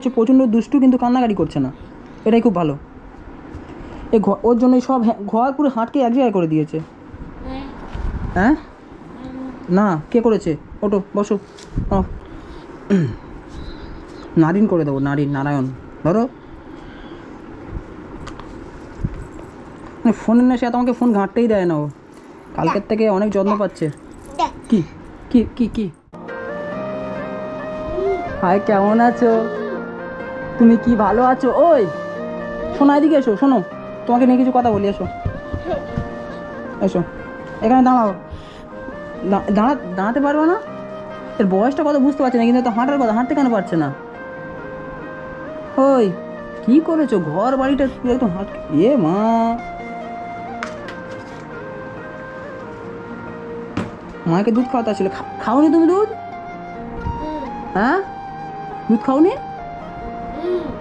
হচ্ছে প্রচণ্ড দুষ্টু, কিন্তু কান্নাকাটি করছে না। এটাই খুব ভালো। ঘ- ওর জন্য সব ঘর পুরো হাঁটকে এক জায়গায় করে দিয়েছে। হ্যাঁ? না, কে করেছে? ওটো, বসো। নারিন করে দেবো, নারিন, নারায়ণ। ধরো। মানে ফোনের নেশে এত আমাকে ফোন ঘাঁটতেই দেয় না ও। কালকের থেকে অনেক যত্ন পাচ্ছে। কি? কি কি কি? হাই, কেমন আছো? তুমি কি ভালো আছো? ওই শোনা এদিকে এসো শোনো তোমাকে নিয়ে কিছু কথা বলি এসো। এসো এখানে দাঁড়াও। দাঁড়া দাঁড়াতে পারব না? এর বয়সটা কথা বুঝতে পারছি না কিন্তু তো হাঁটার কথা হাঁটতে কেন পারছে না? ওই কি করেছ? ঘর বাড়িটা একদম হাঁট এ মা। মাকে দুধ খাওয়াতে আসলে খাওনি তুমি দুধ? হ্যাঁ? দুধ খাওনি?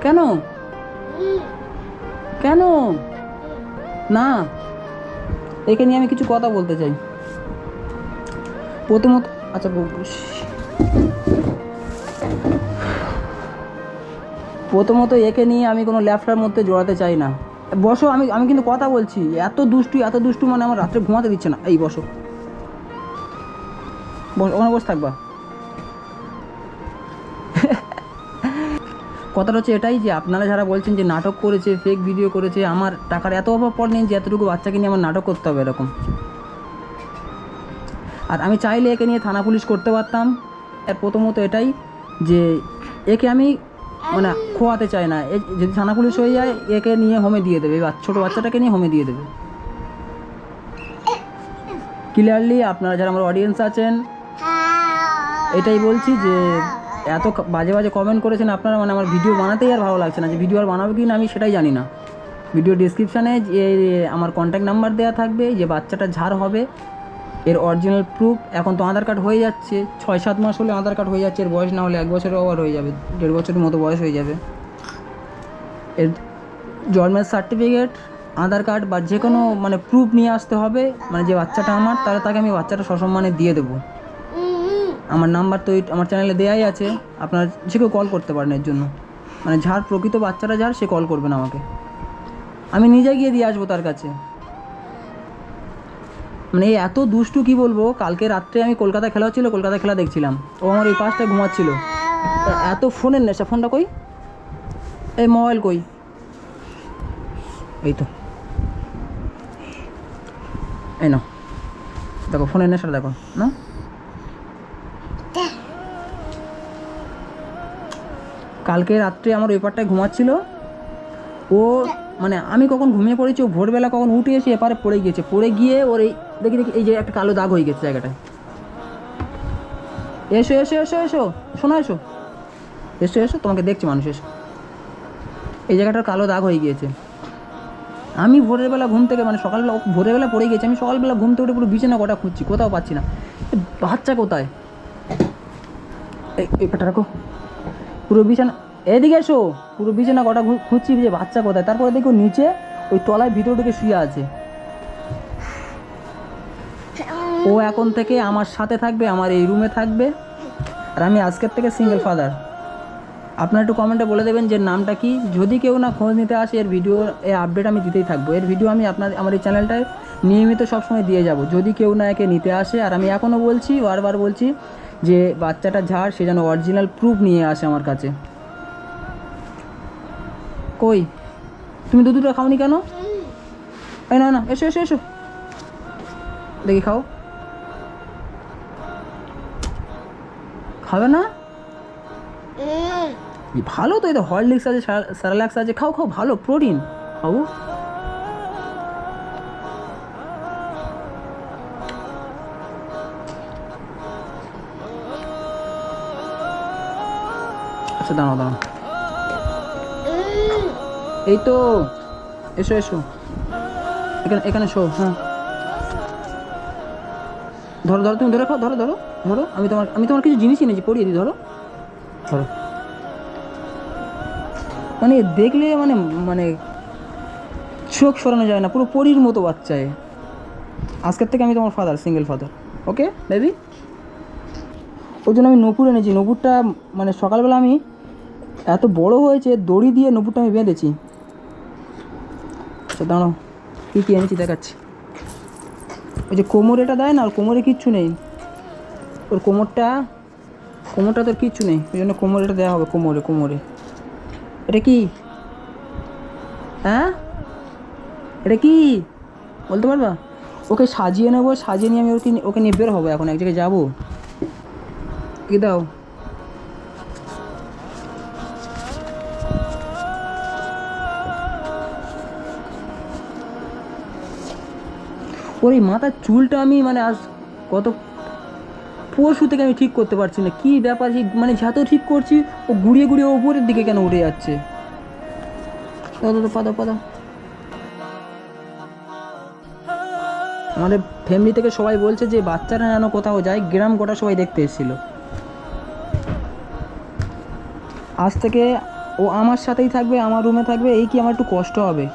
কেন? কেন? না। একে নিয়ে আমি কিছু কথা বলতে চাই। প্রথমত আচ্ছা প্রথমত একে নিয়ে আমি কোনো ল্যাপটার মধ্যে জড়াতে চাই না। বসো, আমি আমি কিন্তু কথা বলছি। এত দুষ্টু এত দুষ্টু মানে আমার রাত্রে ঘুমাতে দিচ্ছে না। এই, বসো। বস, ওখানে বসে থাকবা। কথাটা হচ্ছে এটাই যে আপনারা যারা বলছেন যে নাটক করেছে ফেক ভিডিও করেছে আমার টাকার এত অভাব পড় নেই যে এতটুকু বাচ্চাকে নিয়ে আমার নাটক করতে হবে এরকম। আর আমি চাইলে একে নিয়ে থানা পুলিশ করতে পারতাম। এর প্রথমত এটাই যে একে আমি মানে খোয়াতে চাই না। এ যদি থানা পুলিশ হয়ে যায় একে নিয়ে হোমে দিয়ে দেবে বা ছোটো বাচ্চাটাকে নিয়ে হোমে দিয়ে দেবে। ক্লিয়ারলি আপনারা যারা আমার অডিয়েন্স আছেন এটাই বলছি যে এত বাজে বাজে কমেন্ট করেছেন, আপনারা মানে আমার ভিডিও বানাতেই আর ভালো লাগছে না। যে ভিডিও আর বানাবো কি না, আমি সেটাই জানি না। ভিডিও ডিসক্রিপশানে যে আমার কন্ট্যাক্ট নাম্বার দেওয়া থাকবে, যে বাচ্চাটা ঝাড় হবে, এর অরিজিনাল প্রুফ এখন তো আধার কার্ড হয়ে যাচ্ছে। ছয়, সাত মাস হলে আধার কার্ড হয়ে যাচ্ছে, এর বয়স না হলে এক বছরের ওভার হয়ে যাবে, দেড় বছরের মতো বয়স হয়ে যাবে। এর জন্মের সার্টিফিকেট আধার কার্ড বা যে কোনো মানে প্রুফ নিয়ে আসতে হবে মানে যে বাচ্চাটা আমার, তাহলে তাকে আমি বাচ্চাটা সসম্মানে দিয়ে দেবো। আমার নাম্বার তো আমার চ্যানেলে দেওয়াই আছে। আপনারা যে কেউ কল করতে পারেন এর জন্য। মানে যার প্রকৃত বাচ্চারা যার, সে কল করবেন আমাকে। আমি নিজে গিয়ে দিয়ে আসব তার কাছে। মানে এত দুষ্টু কি বলব? কালকে রাত্রে আমি কলকাতা খেলা হচ্ছিল, কলকাতা খেলা দেখছিলাম। ও আমার এই পাশটায় ঘুমাচ্ছিল। এত ফোনের নেশা, ফোনটা কই? এই মোবাইল কই? এই তো। এই না দেখো, ফোনের নেশাটা দেখো। না কালকে রাত্রে আমার ওই পারটায় ঘুমাচ্ছিল। ও মানে আমি কখন ঘুমিয়ে পড়েছি, ও ভোরবেলা কখন উঠে এসে এপারে পড়ে গিয়েছে। পড়ে গিয়ে ওর এই, দেখি দেখি, এই যে একটা কালো দাগ হয়ে গেছে জায়গাটায়। এসো এসো এসো এসো, শোনো, এসো। এসো এসো, তোমাকে দেখছে মানুষ, এসো। এই জায়গাটার কালো দাগ হয়ে গিয়েছে। আমি ভোরের বেলা ঘুম থেকে মানে সকালবেলা ভোরের বেলা পড়ে গেছি আমি সকালবেলা ঘুম থেকে উঠে পুরো বিছানা কটা খুঁজছি, কোথাও পাচ্ছি না। বাচ্চা কোথায়? এই পাটা রাখো। পুরো বিছানা এদিকে এসো। পুরো বিছানা কটা খুঁজছি যে বাচ্চা কোথায়? তারপরে দেখো নিচে ওই তলায় ভিতর ঢুকে শুয়ে আছে। ও এখন থেকে আমার সাথে থাকবে, আমার এই রুমে থাকবে। আর আমি আজকের থেকে সিঙ্গেল ফাদার আপনারা একটু কমেন্টে বলে দেবেন যে নামটা কি। যদি কেউ না খোঁজ নিতে আসে, এর ভিডিও এর আপডেট আমি দিতেই থাকব। এর ভিডিও আমি আপনার আমার এই চ্যানেলটায় নিয়মিত সবসময় দিয়ে যাব। যদি কেউ না একে নিতে আসে, আর আমি এখনও বলছি, বারবার বলছি যে বাচ্চাটা ঝাড় সে যেন অরিজিনাল প্রুফ নিয়ে আসে আমার কাছে। কই? তুমি দুধটা খাওনি কেন? এই না না এসো এসো এসো। দেখি খাও। খাবে না? ভালো তো এটা হরলিক্স আছে স্যারালাক্স আছে। খাও খাও ভালো প্রোটিন খাব। আচ্ছা দাঁড়াও দাঁড়াও। এই তো, এসো এসো। এখানে এখানে শো হ্যাঁ। ধরো ধরো, তুমি ধরে খাও, ধরো ধরো ধরো। আমি তোমার আমি তোমার কিছু জিনিস এনেছি পড়িয়ে দিই, ধরো। ধরো। মানে দেখলে মানে মানে চোখ সরানো যায় না, পুরো পরীর মতো বাচ্চায় আজকের থেকে আমি তোমার father single father okay baby ওই জন্য আমি নপুর এনেছি। নপুরটা মানে সকালবেলা আমি এত বড় হয়েছে, দড়ি দিয়ে নপুরটা আমি বেঁধেছি। আচ্ছা দাঁড়াও, কী কী এনেছি দেখাচ্ছি। ওই যে কোমরে এটা দেয় না ওর কোমরে কিচ্ছু নেই। ওর কোমরটা কোমরটা তোর কিচ্ছু নেই, ওই জন্য কোমরে এটা দেওয়া হবে, কোমরে কোমরে। এটা কি? হ্যাঁ? এটা কি? বলতে পারবা? ওকে সাজিয়ে নেব, সাজিয়ে নিয়ে আমি ওকে ওকে নিয়ে বের হব এখন, এক জায়গায় যাব। কি দাও? ওর এই মাথার চুলটা আমি মানে আজ কত পরশু থেকে আমি ঠিক করতে পারছি না। কী ব্যাপার? যে মানে যত ঠিক করছি ও গুড়িয়ে গুড়িয়ে ওপরের দিকে কেন উঠে যাচ্ছে? দাও দাও দাও, পা দাও আমাদের ফ্যামিলি থেকে সবাই বলছে যে বাচ্চারা যেন কোথাও যায় গ্রাম গোটা সবাই দেখতে এসেছিল। আজ থেকে ও আমার সাথেই থাকবে আমার রুমে থাকবে এই কি আমার একটু কষ্ট হবে?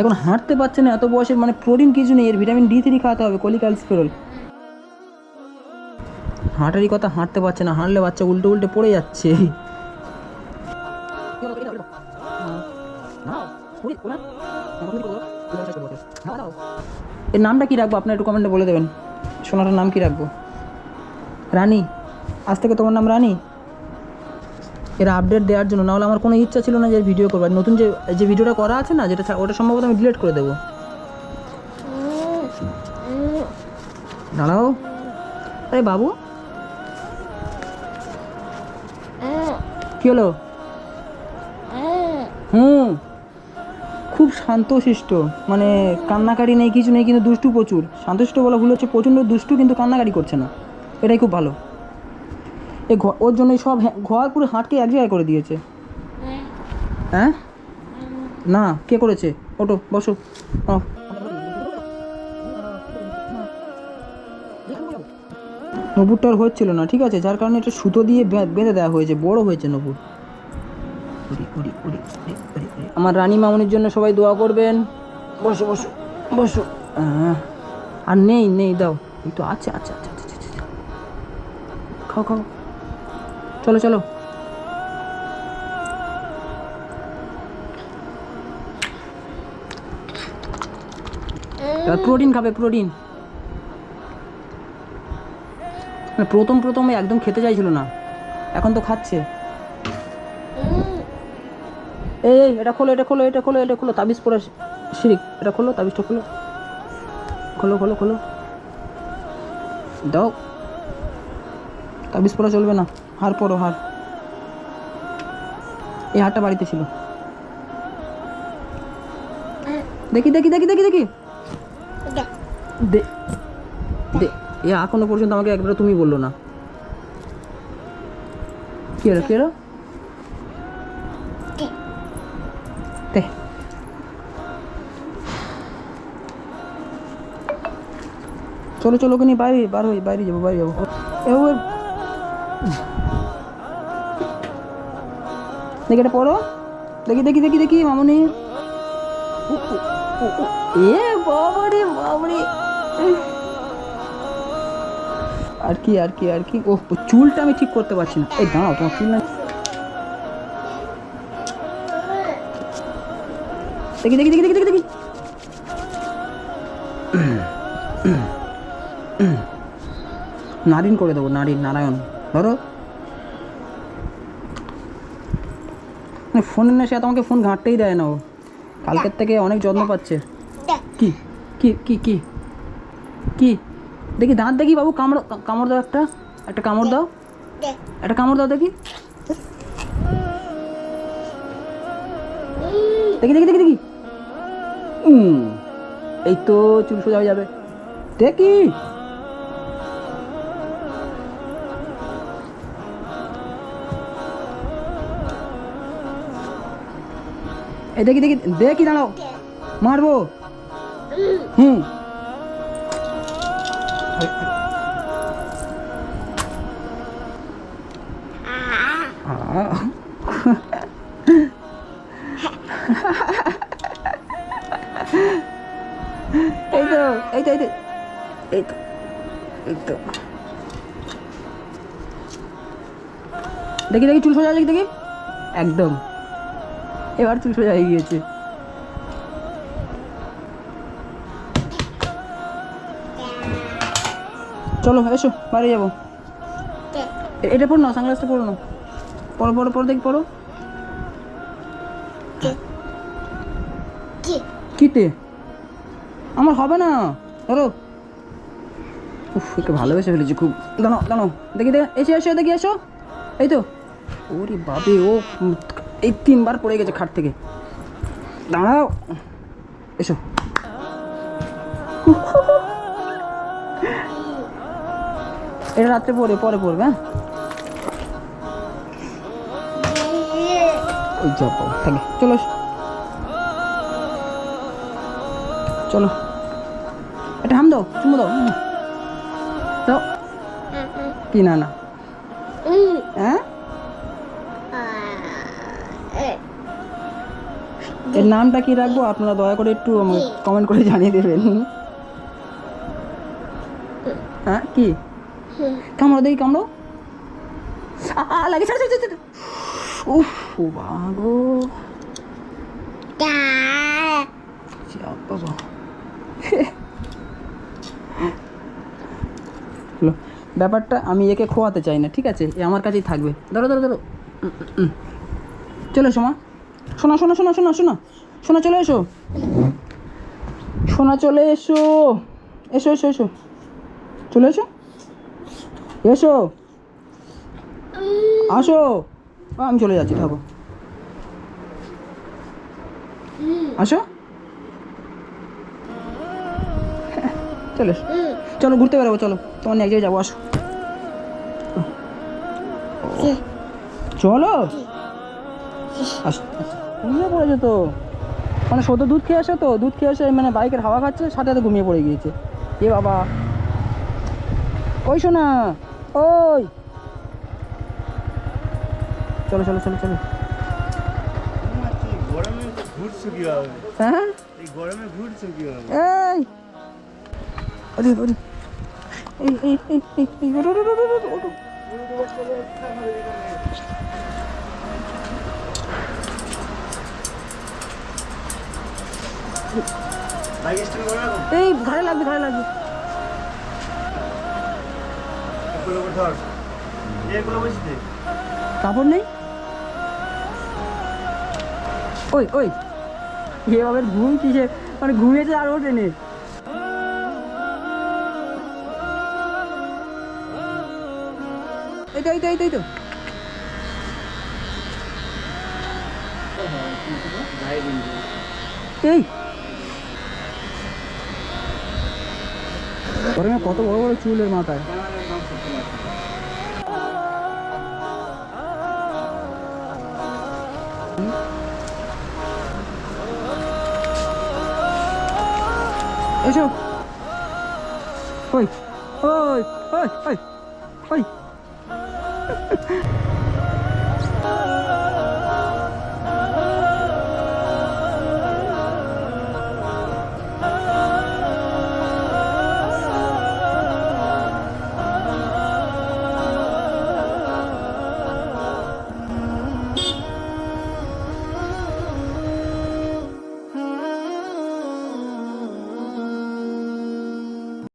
এখন হাঁটতে পারছে না, এত বয়সের মানে প্রোটিন কিছু নেই, এর ভিটামিন ডি থ্রি খাওয়াতে হবে কলিক্যালসিফেরল হাঁটারই কথা হাঁটতে পারছে না, হাঁটলে বাচ্চা উল্টে উল্টে পড়ে যাচ্ছে। এর নামটা কি রাখব? আপনার একটু কমেন্টে বলে দেবেন। সোনাটার নাম কি রাখব? রানী। আজ থেকে তোমার নাম রানী? এর আপডেট দেওয়ার জন্য, নাহলে আমার কোনো ইচ্ছা ছিল না যে ভিডিও করব। নতুন যে যে ভিডিওটা করা আছে না, যেটা ওটা সম্ভবত আমি ডিলিট করে দেবো। দাঁড়াও। আরে বাবু। কি হলো? হুম। খুব শান্তশিষ্ট। মানে কান্নাকাটি নেই, কিছু নেই, কিন্তু দুষ্টু প্রচুর। শান্তশিষ্ট বলা ভুল হচ্ছে, প্রচণ্ড দুষ্টু কিন্তু কান্নাকাটি করছে না। এটাই খুব ভালো। ঘ- ওর জন্য সব হ্যাঁ- ঘর পুরো হাটকে এক জায়গায় করে দিয়েছে। হ্যাঁ? না কে করেছে? ওটো বসো। আহ। নপুরটা আর হচ্ছিল না ঠিক আছে? যার কারণে এটা সুতো দিয়ে বেঁধে দেওয়া হয়েছে বড় হয়েছে নপুর। আমার রানী মামনির জন্য সবাই দোয়া করবেন। বসো বসো বসো। আর নেই নেই দাও। তো আছে আচ্ছা আচ্ছা, আচ্ছা। খাও খাও। চলো চলো। প্রোটিন খাবে, প্রোটিন। প্রথম প্রথম একদম খেতে চাইছিল না। এখন তো খাচ্ছে। এই এই, এটা খোলো এটা খোলো এটা খোলো এটা খোলো, তাবিজ পরে শিরিক। এটা খোলো, তাবিজটা খোলো। খোলো খোলো খোলো। দাও। তাবিজ পরা চলবে না। হার পরো হার। এই হারটা বাড়িতে ছিল। দেখি দেখি দেখি দেখি দেখি। দে। দে এ এখনও পর্যন্ত আমাকে একবার তুমি বলল না। কি হলো কি হলো? দে। চলো চলো ওখানে বাইরে বার হই বাইরে যাব বাইরে যাব। এ। দেখি এটা পড়ো। দেখি দেখি দেখি দেখি, মামনি। এ বাবারে বাবারে। আর কি আর কি আর কি? ও চুলটা আমি ঠিক করতে পারছি না। এই দাঁড়াও, তোমার চুল না দেখি দেখি দেখি দেখি দেখি দেখি। নারিন করে দেবো, নারিন, নারায়ণ। ধরো। মানে ফোনের নেশে তোমাকে ফোন ঘাঁটতেই দেয় না ও। কালকের থেকে অনেক যত্ন পাচ্ছে। কি? কি? কি? কি? দেখি দাঁত দেখি বাবু, কামড় কামড় দাও একটা। একটা কামড় দাও। একটা কামড় দাও দেখি। দেখি দেখি দেখি দেখি। এই তো চুল সোজা হয়ে যাবে। দেখি। এই দেখি দেখি দেখি, দাঁড়াও। মারবো? হুম। এই তো এই তো এই তো এই তো দেখি দেখি, চুল সোজা দেখি দেখি? একদম। এবার চুল সোজা হয়ে গিয়েছে। চলো, এসো বাইরে যাব। এটা পড়ো না সানগ্লাসটা পড়ো না। পড়ো পড়ো পড়ো, দেখি পড়ো। কিতে? আমার হবে না। ধরো। উফ, একে ভালোবেসে ফেলেছি খুব। দাঁড়ো দাঁড়ো দেখি, দেখে, এসে, এসো, দেখি, এসো। এই তো। ওরে বাবে ও এই তিনবার পড়ে গেছে খাট থেকে। দাঁড়াও। এসো। এটা রাত্রে পরে পরে পড়বে হ্যাঁ? থাকে চলো এসো। চলো। এটা হাম দাও চুমো দাও। দাও। কি না না। এর নামটা কি রাখব? আপনারা দয়া করে একটু কমেন্ট করে জানিয়ে দেবেন। হ্যাঁ কি? কামড়ো দেখি কামড়ো লাগে ছাড়, ছাড়, ছাড়। উফ ও বাগো বাবা ব্যাপারটা আমি একে খোয়াতে চাই না ঠিক আছে? এ আমার কাছেই থাকবে। ধরো ধরো ধরো। চলে এসো শোনা শোনা শোনা শোনা শোনা। শোনা চলে এসো। সোনা চলে এসো। এসো এসো এসো। চলে এসো। এসো। আসো। আমি চলে যাচ্ছি থাকো। আসো। চলো এসো। চলো ঘুরতে বেরোবো চলো। তোমার এক জায়গায় যাব আসো। চলো। আসো। ঘুমিয়ে পড়েছে তো? মানে সদ্য দুধ খেয়ে আসে তো, দুধ খেয়ে এসে মানে বাইকের হাওয়া খাচ্ছে, সাথে সাথে ঘুমিয়ে পড়ে গিয়েছে। এ বাবা। ওই শোনা ওই। চলো চলো চলো চলো। হ্যাঁ? এই। এই এই ঘাড়ে লাগবে ঘাড়ে লাগবে। কাপড় নেই? ওই ওই। এভাবে ঘুম কিসে? মানে ঘুমিয়েছে আর ওঠেনি। এই তো এই তো তো। এই। গরমে কত বড় বড় চুলের মাথায়। এসো। ওই ওই ওই ওই ওই।